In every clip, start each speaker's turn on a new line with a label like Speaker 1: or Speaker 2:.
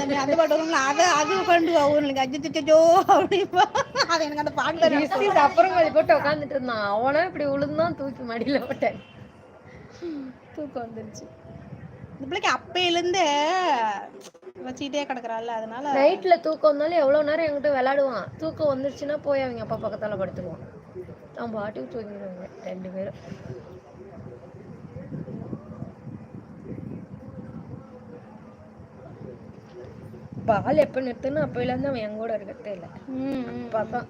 Speaker 1: அந்த அந்த பாட்டு வரும்ல அதை அது உட்காந்து அவனுக்கு அஜிச்சோ அப்படிப்பா அது எனக்கு அந்த பாட்டு
Speaker 2: அப்புறம் உட்காந்துட்டு இருந்தான். அவனா இப்படி விழுந்தான் தூக்கி மடியில போட்டேன்.
Speaker 1: தூக்கம் வந்துருச்சு. இந்த பிள்ளைக்கு அப்பையிலேருந்து வச்சுக்கிட்டே கிடக்குறாள் அதனால
Speaker 2: நைட்ல தூக்கம் வந்தாலும் எவ்வளவு நேரம் என்கிட்ட விளையாடுவான். தூக்கம் வந்துருச்சுன்னா போய் அவங்க அப்பா பக்கத்தால படுத்துக்குவான். அவன் பாட்டுக்கு தூங்கிடுவாங்க ரெண்டு பேரும். பால் எப்ப நிறுத்துன்னு அப்பையில இருந்து அவன் என் கூட இருக்கதே இல்லை. அப்பாதான்.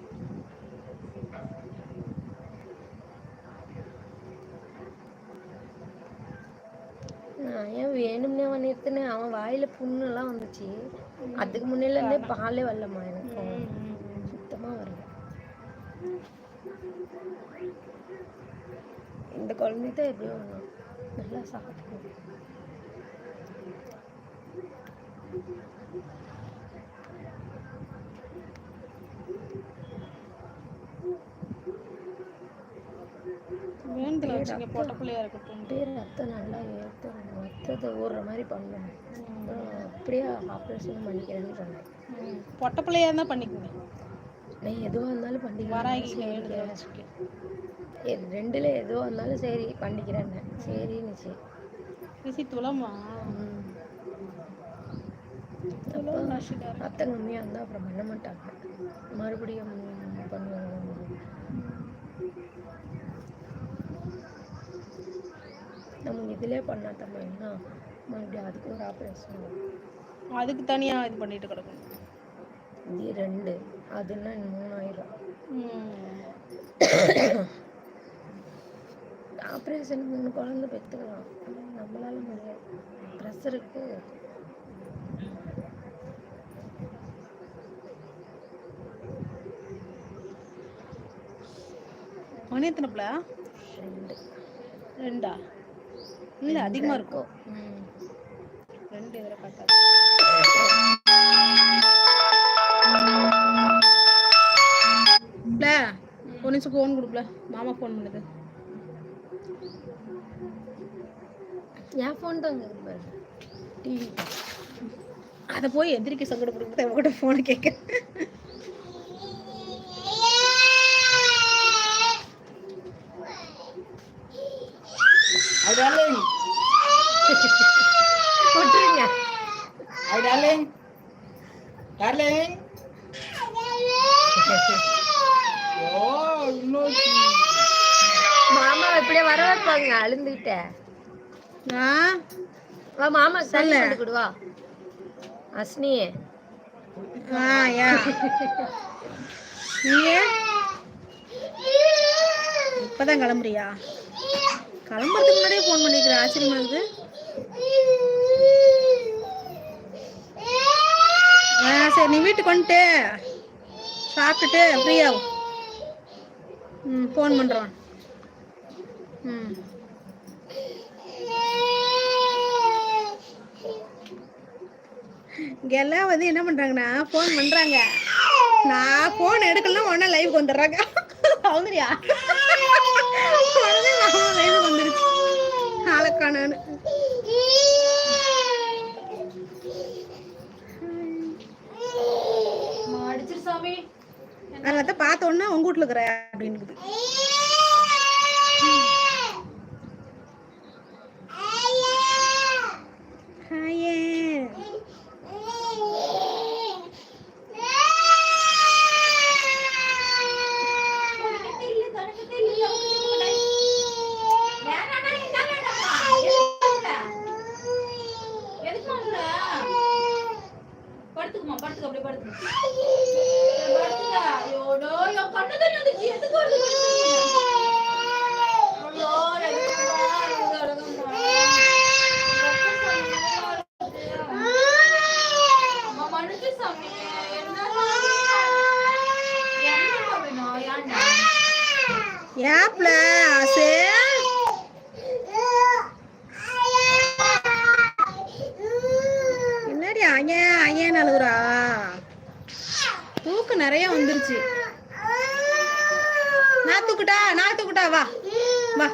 Speaker 2: நான் ஏன் வேணும்னே அவன் நிறுத்தினேன்? அவன் வாயில புண்ணு எல்லாம் வந்துச்சு அதுக்கு முன்னில இருந்தே பாலே வரலம்மா எனக்கு. சுத்தமா வரல. இந்த குழந்தை தான் எப்படியோ வேணும் நல்லா சாப்பிடும்
Speaker 1: வேண்டுதல் வச்சுங்க பொட்ட பிள்ளையா இருக்கட்டும்.
Speaker 2: அப்படியே ரத்தம் நல்லா ஏற்றும் ரத்தத்தை ஊறுற மாதிரி பண்ணணும் அப்படியே ஆப்ரேஷன் பண்ணிக்கிறேன்னு சொன்னேன்.
Speaker 1: பொட்ட பிள்ளையா இருந்தா பண்ணிக்கோங்க.
Speaker 2: நான் எதுவாக இருந்தாலும்
Speaker 1: வச்சுக்க.
Speaker 2: எ- ரெண்டுல எதுவாக இருந்தாலும் சரி பண்ணிக்கிறேன்னு சரின்னுச்சு
Speaker 1: ரிசி துளமா
Speaker 2: ரத்தம் கம்மியாக இருந்தால் அப்புறம் பண்ண மாட்டாங்க. மறுபடியும் பண்ணுவாங்க. நம்ம இதிலே பண்ணாட்டோம் என்ன? மறுபடியும் அதுக்கு ஒரு ஆப்ரேஷன்
Speaker 1: அதுக்கு தனியா இது பண்ணிட்டு கிடக்கணும்.
Speaker 2: இது ரெண்டு. அதுன்னா மூணாயிரம். ஆப்ரேஷன் மூணு குழந்தை பெற்றுக்கலாம். நம்மளால முடியாது. ப்ரெஷருக்கு
Speaker 1: மணி எத்தனை பிள்ளை?
Speaker 2: ரெண்டு.
Speaker 1: ரெண்டா? இல்ல அதிகமா இருக்கும். ரெண்டு இதில் காட்டாது பிள்ள, ஒரு நிமிஷம் ஃபோன் கொடுக்கல மாமா ஃபோன் பண்ணுது.
Speaker 2: என் ஃபோன் தான் டிவி
Speaker 1: அதை போய் எதிரிக்கு சங்கடப்படுறது உங்ககிட்ட ஃபோனை கேட்க
Speaker 3: Hi darling.
Speaker 2: விட்டுருங்க
Speaker 3: Hi darling. Darling.
Speaker 2: மாமா இப்படியே வர வைப்பாங்க அழுந்துகிட்ட.
Speaker 1: ஆ?
Speaker 2: வா மாமா தண்ணி கொண்டு கொடு வா. அஸ்னி
Speaker 1: ஆ யா. நீங்க இப்பதான் கிளம்புறியா? கிளம்புறதுக்கு முன்னாடியே ஃபோன் பண்ணிக்கிறேன். ஆச்சரியமா இருக்குது. ஆ சரி நீ வீட்டுக்கு வந்துட்டு சாப்பிட்டுட்டு ஃப்ரீயா ம் ஃபோன் பண்ணுறோம் ம். இங்க எல்லாம் வந்து என்ன பண்ணுறாங்கன்னா ஃபோன் பண்ணுறாங்க நான் ஃபோன் எடுக்கலாம் உடனே லைவுக்கு வந்துடுறாங்க. சௌந்தர்யா உடனே லைவுக்கு வந்துருச்சு நாளைக்கானு அதெல்லாம் பார்த்த உடனே உங்க வீட்டுல இருக்கிற அப்படின்னு
Speaker 4: படுத்துக்குமா படுத்துக்க அப்படியே படுத்துக்க.
Speaker 1: ஏப்ல ஆசே? என்னடி ஐயன் ஐயன் அழுகுறா? தூக்கு நிறைய வந்துருச்சு. நான் தூக்குட்டா நான் தூக்குட்டா வா. வா.